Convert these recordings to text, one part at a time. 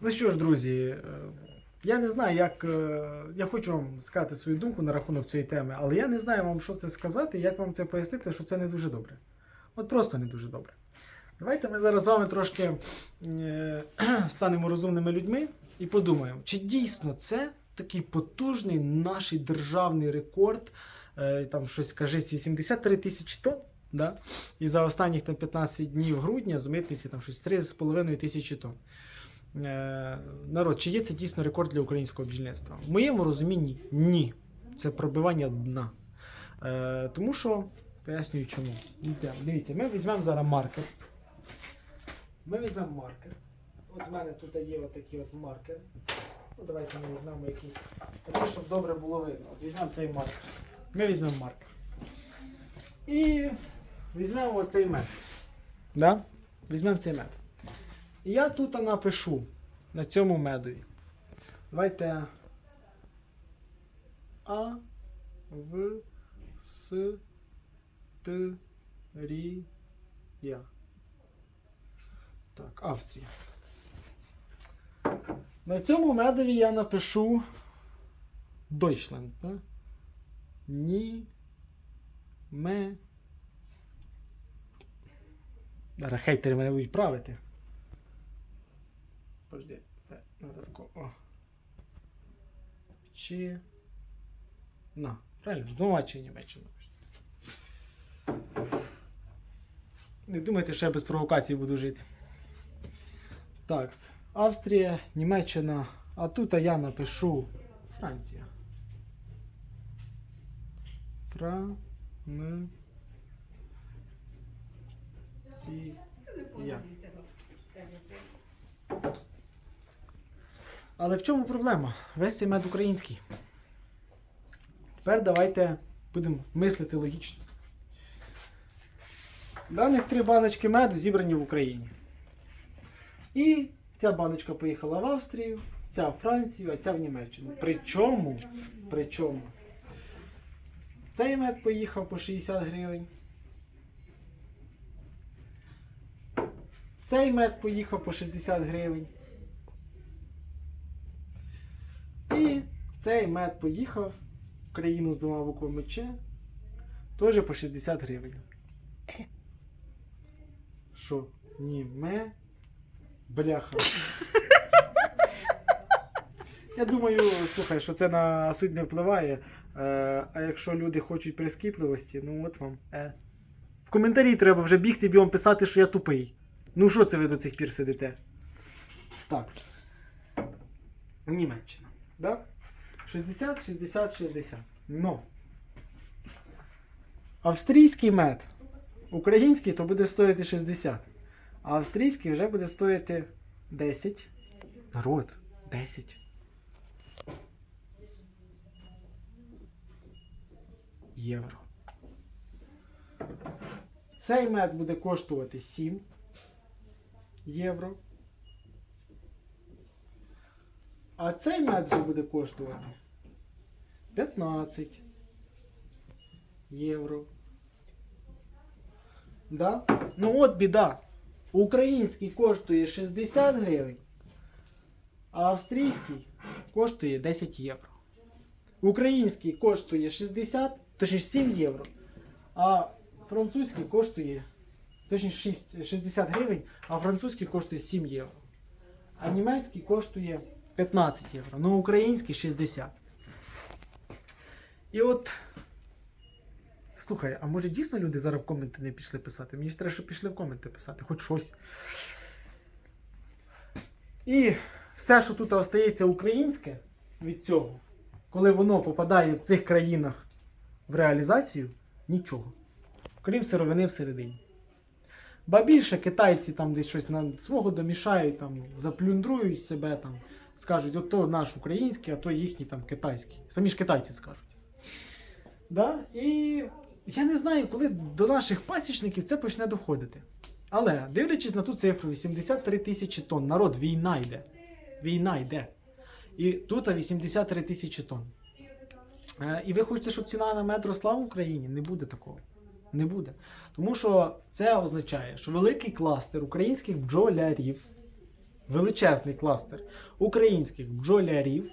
Ну що ж, друзі, е, я не знаю, як. е, Я хочу вам сказати свою думку на рахунок цієї теми, але я не знаю вам, що це сказати, як вам це пояснити, що це не дуже добре. От просто не дуже добре. Давайте ми зараз з вами трошки е, станемо розумними людьми і подумаємо, чи дійсно це такий потужний наш державний рекорд, там щось кажись, 83 тисячі тонн. Да? І за останніх там, 15 днів грудня з митниці там щось 3,5 тисячі тонн. Е, народ, чи є це дійсно рекорд для українського бджільництва? В моєму розумінні ні. Це пробивання дна. Е, тому що, пояснюю чому. Дивіться, ми візьмемо зараз маркер. Ми візьмемо маркер. От в мене тут є отакий от маркер. Ну, давайте ми візьмемо якийсь. Такий, щоб добре було видно. От візьмемо цей маркер. Ми візьмемо маркер. І візьмемо оцей мед. Да? Візьмемо цей мед. Я тут напишу на цьому медові. Давайте А В С Т Рі Я. Так, Австрія. На цьому медові я напишу Deutschland. Да? Ні. Ме. Хейтери мене будуть правити. Подожди, це надо тако. О. Чи. На. Правильно, знову чи Німеччина. Не думайте, що я без провокацій буду жити. Так. Австрія, Німеччина. А тут я напишу Франція. Фра. Н. Ці. Я. Але в чому проблема? Весь цей мед український. Тепер давайте будемо мислити логічно. Даних три баночки меду зібрані в Україні. І ця баночка поїхала в Австрію, ця в Францію, а ця в Німеччину. Причому, причому, цей мед поїхав по 60 гривень. Цей мед поїхав по 60 гривень. І цей мед поїхав в країну з двома буквами Ч. Теж по 60 гривень. Що? Ні, ме. Бляха. Я думаю, слухай, що це на суть не впливає. Е, а якщо люди хочуть прискіпливості, ну от вам. Е. В коментарі треба вже бігти бігом писати, що я тупий. Ну що це ви до цих пір сидите? Так. Німеччина. Да? 60, 60, 60. Ну. Австрійський мед. Український то буде стоїти 60. А австрійський вже буде стоїти 10. Народ, 10. Євро. Цей мед буде коштувати 7 євро. А цей мед вже буде коштувати 15 євро. Да? Ну от біда. Український коштує 60 гривень, а австрійський коштує 10 євро. Український коштує 60, точніше 7 євро, а французький коштує точніше 6, 60 гривень, а французький коштує 7 євро. А німецький коштує 15 євро, ну український 60. І от. Слухай, а може дійсно люди зараз в коменти не пішли писати? Мені ж треба, щоб пішли в коменти писати, хоч щось. І все, що тут остається українське від цього, коли воно попадає в цих країнах в реалізацію, нічого. Крім сировини всередині. Ба більше китайці там десь щось на свого домішають, там, заплюндрують себе, там, скажуть, от то наш український, а то їхній там китайський. Самі ж китайці скажуть. Да? І я не знаю, коли до наших пасічників це почне доходити. Але, дивлячись на ту цифру, 83 тисячі тонн, народ, війна йде. Війна йде. І тут 83 тисячі тонн. Е, І ви хочете, щоб ціна на мед росла в Україні? Не буде такого. Не буде. Тому що це означає, що великий кластер українських бджолярів величезний кластер українських бджолярів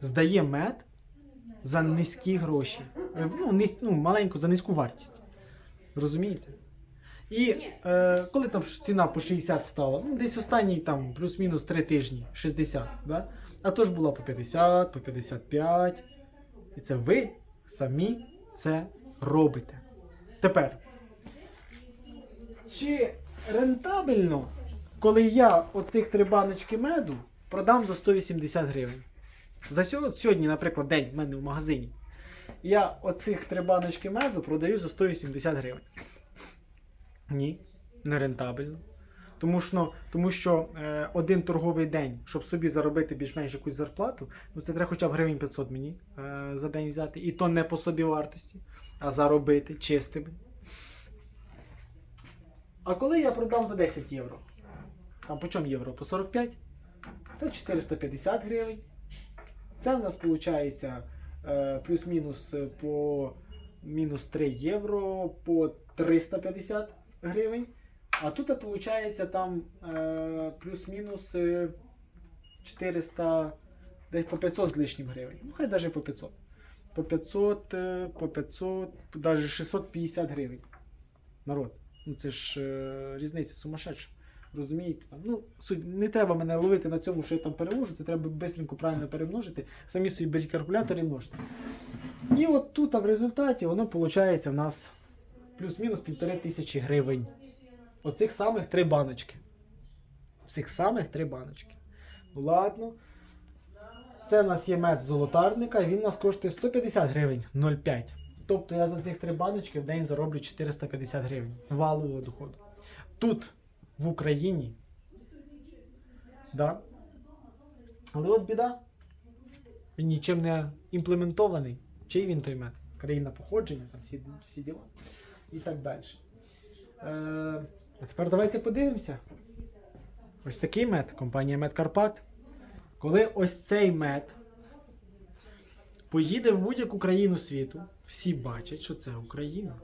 здає мед за низькі гроші. Е, Ну, низ, ну маленьку за низьку вартість. Розумієте? І е, коли там ціна по 60 стала, ну десь останні там плюс-мінус 3 тижні, 60, да? а то ж була по 50, по 55. І це ви самі це робите. Тепер. Чи рентабельно, коли я оцих три баночки меду продам за 180 гривень? За сьогодні, наприклад, день в мене в магазині. Я оцих три баночки меду продаю за 180 гривень. Ні, не рентабельно. Тому що, ну, тому що е, один торговий день, щоб собі заробити більш-менш якусь зарплату, ну це треба хоча б гривень 500 мені е, за день взяти. І то не по собі вартості, а заробити чистими. А коли я продам за 10 євро? Там по чому євро? По 45? Це 450 гривень. Це в нас виходить е, плюс-мінус е, по мінус 3 євро по 350 гривень. А тут виходить там е, плюс-мінус е, 400, десь по 500 з лишнім гривень. Ну, хай навіть по 500. По 500, е, по 500, навіть 650 гривень. Народ. Ну це ж різниця сумасшедша. Розумієте? Ну, суть, не треба мене ловити на цьому, що я там переможу, це треба швидко правильно перемножити. Самі собі беріть калькулятор і множте. І от тут а в результаті воно виходить в нас плюс-мінус півтори тисячі гривень. Оцих самих три баночки. Цих самих три баночки. Ну ладно. Це в нас є мед золотарника, він у нас коштує 150 гривень 0,5. Тобто я за цих три баночки в день зароблю 450 гривень валового доходу. Тут, в Україні. Да. Але от біда. Він нічим не імплементований. Чий він той мед? Країна походження, там всі, всі діла. І так далі. Е, а тепер давайте подивимося. Ось такий мед, компанія Мед Карпат. Коли ось цей мед поїде в будь-яку країну світу, всі бачать, що це Україна.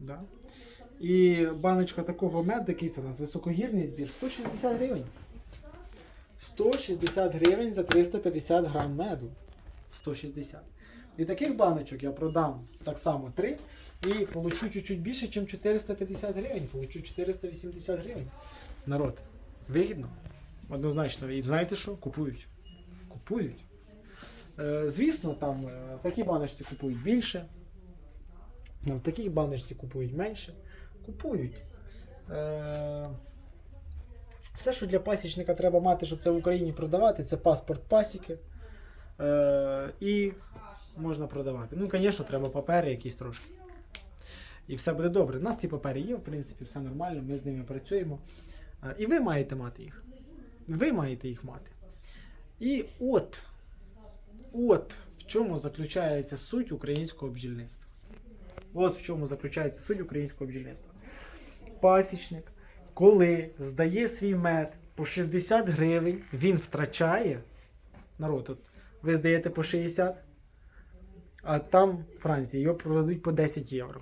Да? І баночка такого меду, який це у нас високогірний збір, 160 гривень. 160 гривень за 350 грам меду. 160. І таких баночок я продам так само 3 і получу чуть-чуть більше, ніж 450 гривень. Получу 480 гривень. Народ, вигідно? Однозначно. І знаєте що? Купують. Купують. Е, звісно, там е, в такій баночці купують більше. В таких баночці купують менше. Купують. Е, все, що для пасічника треба мати, щоб це в Україні продавати, це паспорт пасіки. Е, і можна продавати. Ну, звісно, треба папери якісь трошки. І все буде добре. У нас ці папери є, в принципі, все нормально, ми з ними працюємо. Е, і ви маєте мати їх. Ви маєте їх мати. І от, от в чому заключається суть українського бджільництва. От в чому заключається суть українського бджільництва. Пасічник, коли здає свій мед по 60 гривень, він втрачає. Народ, от ви здаєте по 60, а там в Франції його продадуть по 10 євро.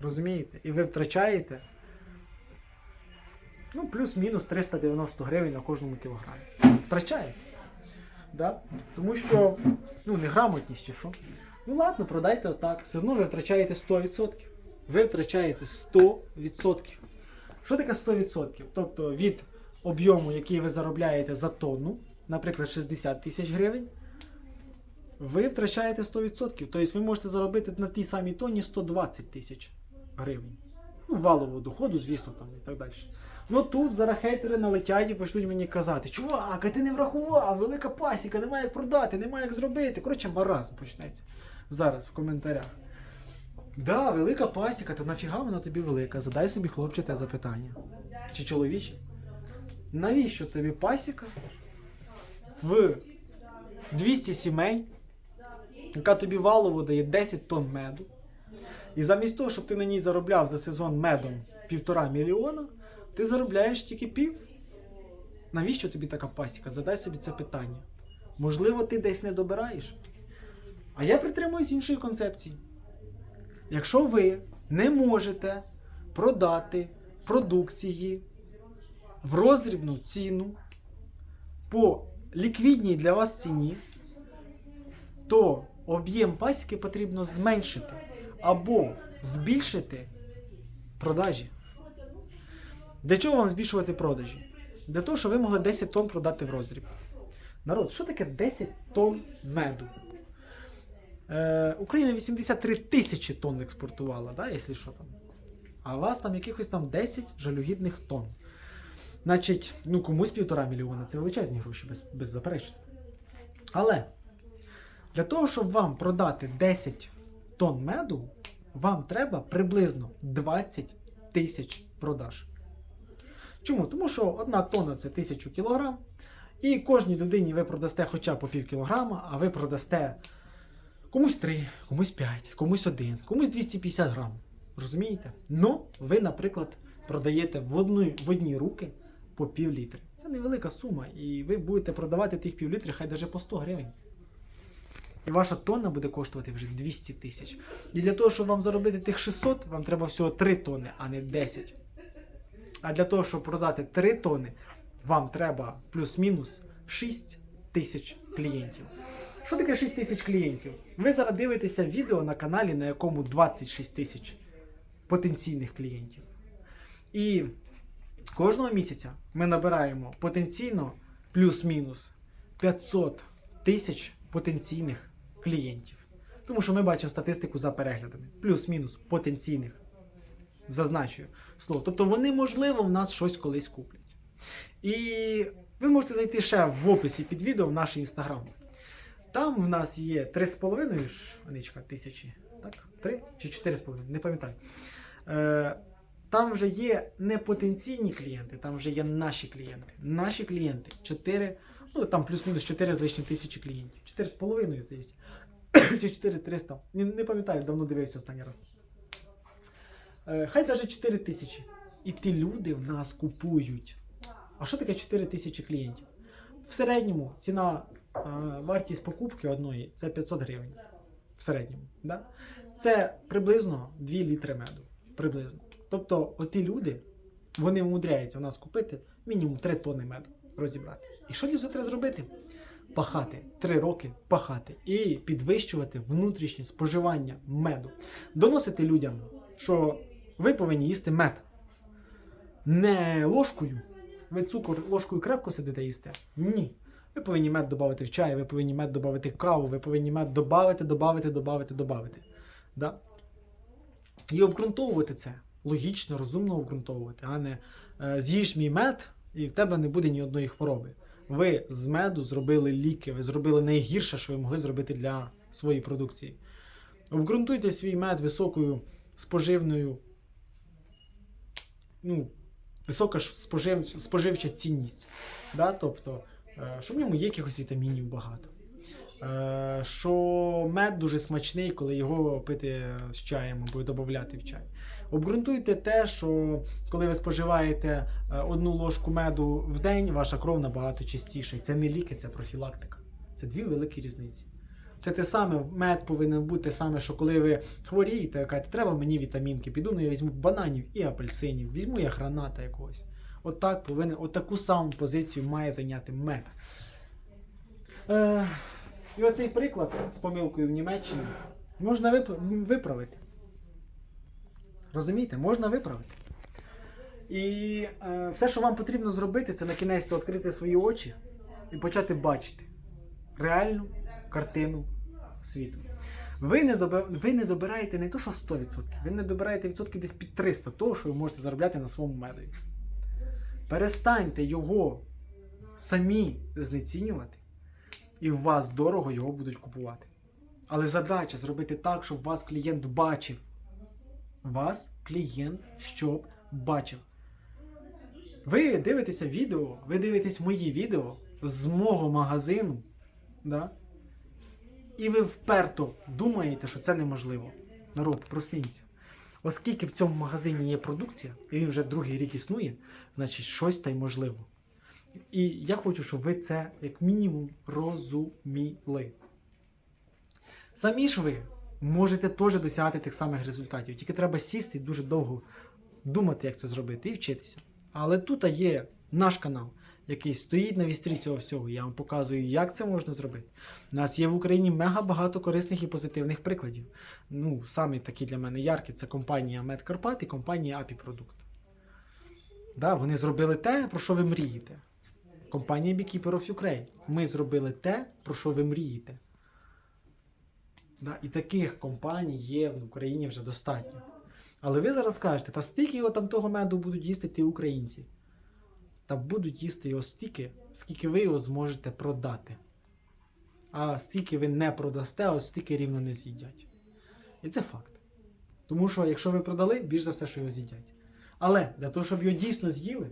Розумієте? І ви втрачаєте ну, плюс-мінус 390 гривень на кожному кілограмі. Втрачаєте. Да? Тому що ну, неграмотність чи що. Ну ладно, продайте отак. Все одно ви втрачаєте 100%. Ви втрачаєте 100%. Що таке 100%? Тобто від об'єму, який ви заробляєте за тонну, наприклад, 60 тисяч гривень, ви втрачаєте 100%. Тобто ви можете заробити на тій самій тонні 120 тисяч гривень. Ну, валового доходу, звісно, там і так далі. Ну тут зараз хейтери налетять і почнуть мені казати: чувак, а ти не врахував, велика пасіка, немає як продати, немає як зробити. Коротше, маразм почнеться зараз в коментарях. Да, велика пасіка, то нафіга вона тобі велика? Задай собі хлопче те запитання. Чи чоловіче? Навіщо тобі пасіка в 200 сімей, яка тобі валово дає 10 тонн меду? І замість того, щоб ти на ній заробляв за сезон медом півтора мільйона, ти заробляєш тільки пів. Навіщо тобі така пасіка? Задай собі це питання. Можливо, ти десь не добираєш. А я притримуюсь іншої концепції. Якщо ви не можете продати продукції в роздрібну ціну по ліквідній для вас ціні, то об'єм пасіки потрібно зменшити або збільшити продажі. Для чого вам збільшувати продажі? Для того, щоб ви могли 10 тонн продати в роздріб. Народ, що таке 10 тонн меду? Е, Україна 83 тисячі тонн експортувала, да, якщо що там. А у вас там якихось там 10 жалюгідних тонн. Значить, ну комусь півтора мільйона це величезні гроші, без, беззаперечно. Але для того, щоб вам продати 10 тонн меду, вам треба приблизно 20 тисяч продаж. Чому? Тому що одна тонна це 1000 кілограм, і кожній людині ви продасте хоча по пів кілограма, а ви продасте комусь 3, комусь 5, комусь 1, комусь 250 грам. Розумієте? Ну, ви, наприклад, продаєте в, одну, в одні руки по пів літри. Це невелика сума, і ви будете продавати тих пів літри, хай навіть по 100 гривень. І ваша тонна буде коштувати вже 200 тисяч. І для того, щоб вам заробити тих 600, вам треба всього 3 тонни, а не 10. А для того, щоб продати 3 тонни, вам треба плюс-мінус 6 тисяч клієнтів. Що таке 6 тисяч клієнтів? Ви зараз дивитеся відео на каналі, на якому 26 тисяч потенційних клієнтів. І кожного місяця ми набираємо потенційно плюс-мінус 500 тисяч потенційних клієнтів. Тому що ми бачимо статистику за переглядами. Плюс-мінус потенційних. Зазначую слово. Тобто вони, можливо, в нас щось колись куплять. І ви можете зайти ще в описі під відео в наш інстаграм. Там в нас є 3,5 ж, Аничка, тисячі. Так? 3 чи 4,5, не пам'ятаю. Е, там вже є не потенційні клієнти, там вже є наші клієнти. Наші клієнти 4, ну там плюс-мінус 4 з лишнім тисячі клієнтів. 4,5, здається. Чи 4,300. Не, не пам'ятаю, давно дивився останній раз. Е, хай навіть 4 тисячі. І ті люди в нас купують. А що таке 4 тисячі клієнтів? В середньому ціна, вартість покупки одної це 500 гривень. В середньому. Да? Це приблизно 2 літри меду. Приблизно. Тобто, оті люди, вони умудряються в нас купити мінімум 3 тонни меду розібрати. І що для цього треба зробити? Пахати 3 роки пахати і підвищувати внутрішнє споживання меду. Доносити людям, що ви повинні їсти мед. Не ложкою. Ви цукор ложкою крепко сидите їсте? Ні. Ви повинні мед додати чай, ви повинні мед додати каву, ви повинні мед додати, додати, додати, додати. Да? І обґрунтовувати це. Логічно, розумно обґрунтовувати, а не е, з'їж мій мед, і в тебе не буде ні одної хвороби. Ви з меду зробили ліки, ви зробили найгірше, що ви могли зробити для своєї продукції. Обґрунтуйте свій мед високою споживною, ну, висока спожив, споживча цінність. Да? Тобто, що в ньому є якихось вітамінів багато. Е, Що мед дуже смачний, коли його пити з чаєм або додати в чай. Обґрунтуйте те, що коли ви споживаєте е, одну ложку меду в день, ваша кров набагато чистіша. Це не ліки, це профілактика. Це дві великі різниці. Це те саме, мед повинен бути те саме, що коли ви хворієте, кажете, треба мені вітамінки, піду, ну я візьму бананів і апельсинів, візьму я граната якогось. Отак повинен, отаку саму позицію має зайняти мед. Е, і оцей приклад з помилкою в Німеччині можна виправити. Розумієте, можна виправити. І е, все, що вам потрібно зробити, це на кінець відкрити свої очі і почати бачити реальну картину світу. Ви не, доби... ви не добираєте не то, що 100%, ви не добираєте відсотків десь під 300 того, що ви можете заробляти на своєму медові. Перестаньте його самі знецінювати, і у вас дорого його будуть купувати. Але задача зробити так, щоб вас клієнт бачив. Вас клієнт щоб бачив. Ви дивитеся відео, ви дивитесь мої відео з мого магазину, да? і ви вперто думаєте, що це неможливо. Народ, просніться. Оскільки в цьому магазині є продукція, і він вже другий рік існує, значить щось та й можливо. І я хочу, щоб ви це як мінімум розуміли. Самі ж ви можете теж досягати тих самих результатів. Тільки треба сісти і дуже довго думати, як це зробити, і вчитися. Але тут є наш канал, який стоїть на вістрі цього всього. Я вам показую, як це можна зробити. У нас є в Україні мега багато корисних і позитивних прикладів. Ну, самі такі для мене яркі це компанія Медкарпат і компанія Апі Продукт. Да, вони зробили те, про що ви мрієте. Компанія Beekeeper of Ukraine. Ми зробили те, про що ви мрієте. Да, і таких компаній є в Україні вже достатньо. Але ви зараз скажете, та стільки його там того меду будуть їсти ті українці. Та будуть їсти його стільки, скільки ви його зможете продати. А стільки ви не продасте, ось стільки рівно не з'їдять. І це факт. Тому що якщо ви продали, більш за все, що його з'їдять. Але для того, щоб його дійсно з'їли,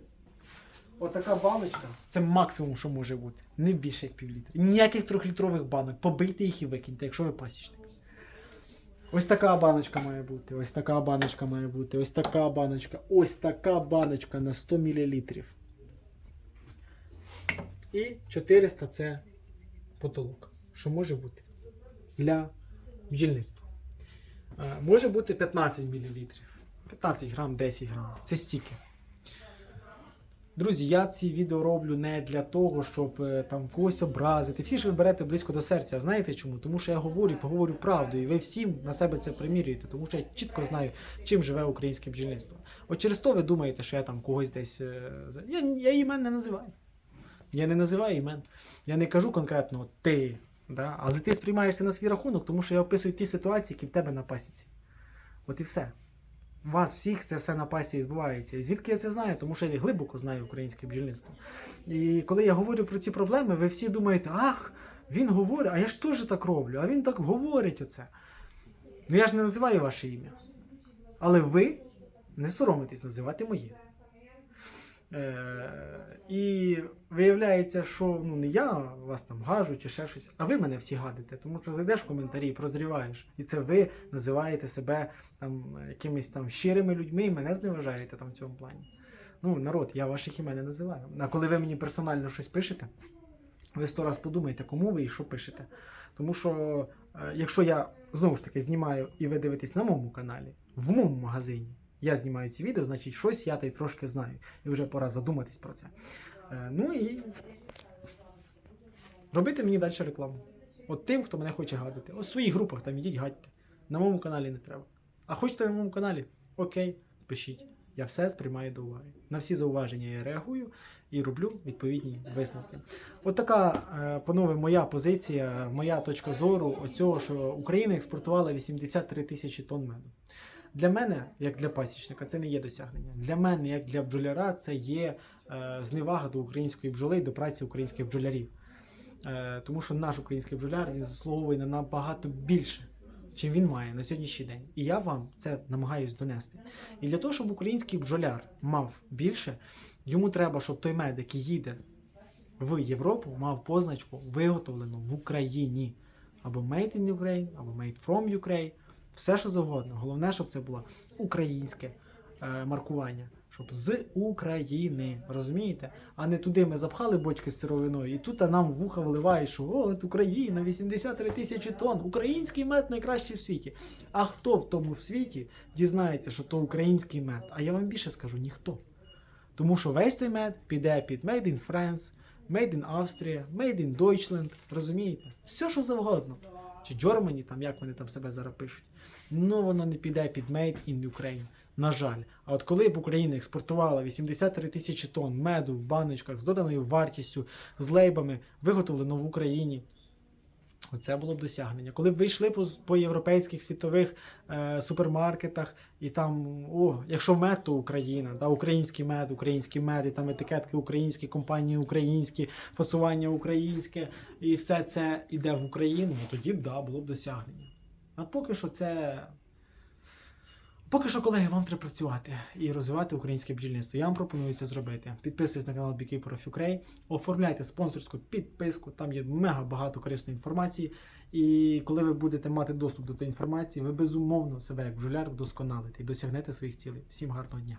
отака баночка це максимум, що може бути. Не більше як півлітра. Ніяких трьохлітрових банок. Побийте їх і викиньте, якщо ви пасічник. Ось така баночка має бути, ось така баночка має бути, ось така баночка, ось така баночка на 100 мл. І 400 це потолок. Що може бути для бджільництва. Е, Може бути 15 мл. 15 грам, 10 грам. Це стільки. Друзі, я ці відео роблю не для того, щоб е, там когось образити. Всі ж ви берете близько до серця. Знаєте чому? Тому що я говорю, поговорю правду, і ви всім на себе це примірюєте, тому що я чітко знаю, чим живе українське бджільництво. От через то ви думаєте, що я там когось десь. е, Я, я імен не називаю. Я не називаю імен. Я не кажу конкретно ти. Да? Але ти сприймаєшся на свій рахунок, тому що я описую ті ситуації, які в тебе на пасіці. От і все. У вас всіх це все на пасі відбувається. І звідки я це знаю? Тому що я глибоко знаю українське бджільництво. І коли я говорю про ці проблеми, ви всі думаєте, ах, він говорить, а я ж теж так роблю, а він так говорить оце. Ну я ж не називаю ваше ім'я. Але ви не соромитесь називати моє. Е, і виявляється, що ну, не я вас там гажу чи ще щось, а ви мене всі гадите. Тому що зайдеш в коментарі, прозріваєш. І це ви називаєте себе там якимись там щирими людьми і мене зневажаєте там в цьому плані. Ну, народ, я ваших імен не називаю. А коли ви мені персонально щось пишете, ви сто раз подумайте, кому ви і що пишете. Тому що, е, якщо я знову ж таки знімаю і ви дивитесь на моєму каналі, в моєму магазині, я знімаю ці відео, значить щось я та й трошки знаю. І вже пора задуматись про це. Е, Ну і робити мені далі рекламу. От тим, хто мене хоче гадити. У своїх групах там ідіть гадьте. На моєму каналі не треба. А хочете на моєму каналі? Окей, пишіть. Я все сприймаю до уваги. На всі зауваження я реагую і роблю відповідні висновки. От така, е, панове, моя позиція, моя точка зору оцього, що Україна експортувала 83 тисячі тонн меду. Для мене, як для пасічника, це не є досягнення. Для мене, як для бджоляра, це є е, зневага до української бджоли до праці українських бджолярів. Е, тому що наш український бджоляр він заслуговує на набагато більше, чим він має на сьогоднішній день. І я вам це намагаюсь донести. І для того, щоб український бджоляр мав більше, йому треба, щоб той мед, який їде в Європу, мав позначку виготовлено в Україні. Або Made in Ukraine, або Made from Ukraine. Все, що завгодно. Головне, щоб це було українське е, маркування. Щоб з України, розумієте? А не туди ми запхали бочки з сировиною, і тут нам вуха вливають, що от Україна, 83 тисячі тонн, український мед найкращий в світі. А хто в тому в світі дізнається, що то український мед? А я вам більше скажу, ніхто. Тому що весь той мед піде під Made in France, Made in Austria, Made in Deutschland, розумієте? Все, що завгодно. Чи Germany, там як вони там себе зараз пишуть. Ну воно не піде під Made in Ukraine. На жаль. А от коли б Україна експортувала 83 тисячі тонн меду в баночках з доданою вартістю, з лейбами, виготовлено в Україні. Оце було б досягнення. Коли б ви йшли по, по європейських світових е, супермаркетах, і там, о, якщо мед, то Україна, да, український мед, український мед, і там етикетки українські, компанії українські, фасування українське, і все це йде в Україну, ну тоді б да, було б досягнення. А поки що це. Поки що, колеги, вам треба працювати і розвивати українське бджільництво. Я вам пропоную це зробити. Підписуйтесь на канал Beekeeper of Ukraine, оформляйте спонсорську підписку, там є мега багато корисної інформації. І коли ви будете мати доступ до тієї інформації, ви безумовно себе як бджоляр вдосконалите і досягнете своїх цілей. Всім гарного дня!